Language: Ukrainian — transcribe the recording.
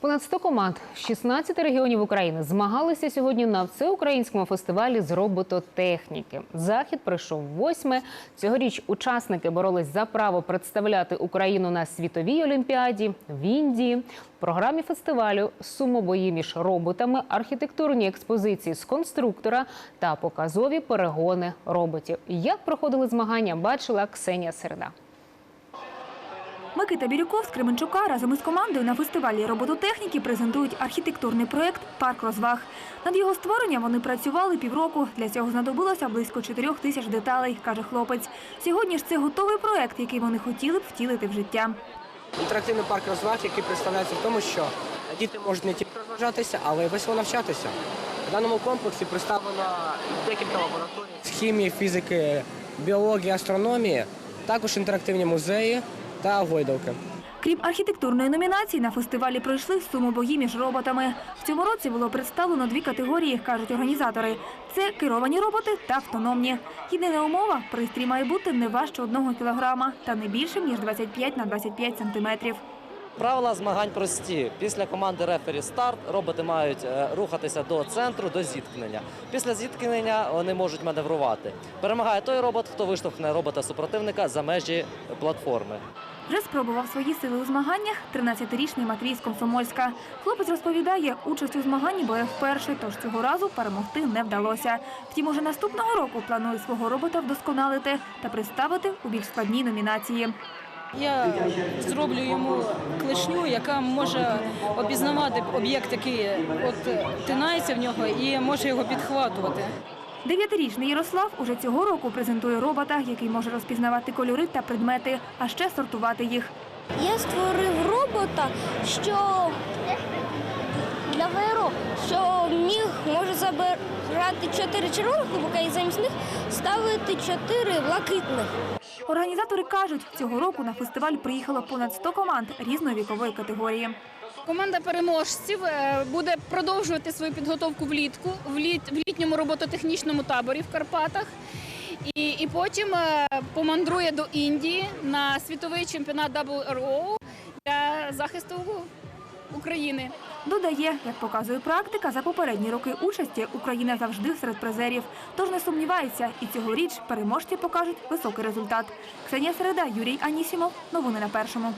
Понад 100 команд з 16 регіонів України змагалися сьогодні на всеукраїнському фестивалі з робототехніки. Захід пройшов восьме. Цьогоріч учасники боролись за право представляти Україну на світовій олімпіаді в Індії. В програмі фестивалю сумобої між роботами, архітектурні експозиції з конструктора та показові перегони роботів. Як проходили змагання, бачила Ксенія Середа. Микита Бірюков з Кременчука разом із командою на фестивалі робототехніки презентують архітектурний проєкт Парк розваг. Над його створенням вони працювали півроку. Для цього знадобилося близько чотирьох тисяч деталей, каже хлопець. Сьогодні ж це готовий проєкт, який вони хотіли б втілити в життя. Інтерактивний парк розваг, який представляється в тому, що діти можуть не тільки розважатися, але й весело навчатися. В даному комплексі представлено декілька лабораторій з хімії, фізики, біології, астрономії, також інтерактивні музеї та гойдалки. Крім архітектурної номінації, на фестивалі пройшли сумобої між роботами. В цьому році було представлено дві категорії, кажуть організатори. Це керовані роботи та автономні. Єдина умова – пристрій має бути не важче одного кілограма та не більшим, ніж 25 на 25 сантиметрів. Правила змагань прості. Після команди рефері старт роботи мають е, рухатися до центру, до зіткнення. Після зіткнення вони можуть маневрувати. Перемагає той робот, хто виштовхне робота супротивника за межі платформи. Вже спробував свої сили у змаганнях 13-річний Матвій з Комсомольська. Хлопець розповідає, участь у змаганні бере вперше, тож цього разу перемогти не вдалося. Втім, уже наступного року планує свого робота вдосконалити та представити у більш складній номінації. Я зроблю йому клешню, яка може обізнавати об'єкт, який от тинається в нього, і може його підхватувати. Дев'ятирічний Ярослав уже цього року презентує робота, який може розпізнавати кольори та предмети, а ще сортувати їх. Я створив робота, що для ВРО, що міг може забирати чотири червоних і замість них ставити чотири блакитних. Організатори кажуть, цього року на фестиваль приїхало понад 100 команд різної вікової категорії. Команда переможців е, буде продовжувати свою підготовку влітку в, літньому робототехнічному таборі в Карпатах. І, і потім е, помандрує до Індії на світовий чемпіонат WRO для захисту України. Додає, як показує практика, за попередні роки участі Україна завжди серед призерів. Тож не сумнівається, і цьогоріч переможці покажуть високий результат. Ксенія Середа, Юрій Анісімов. Новини на першому.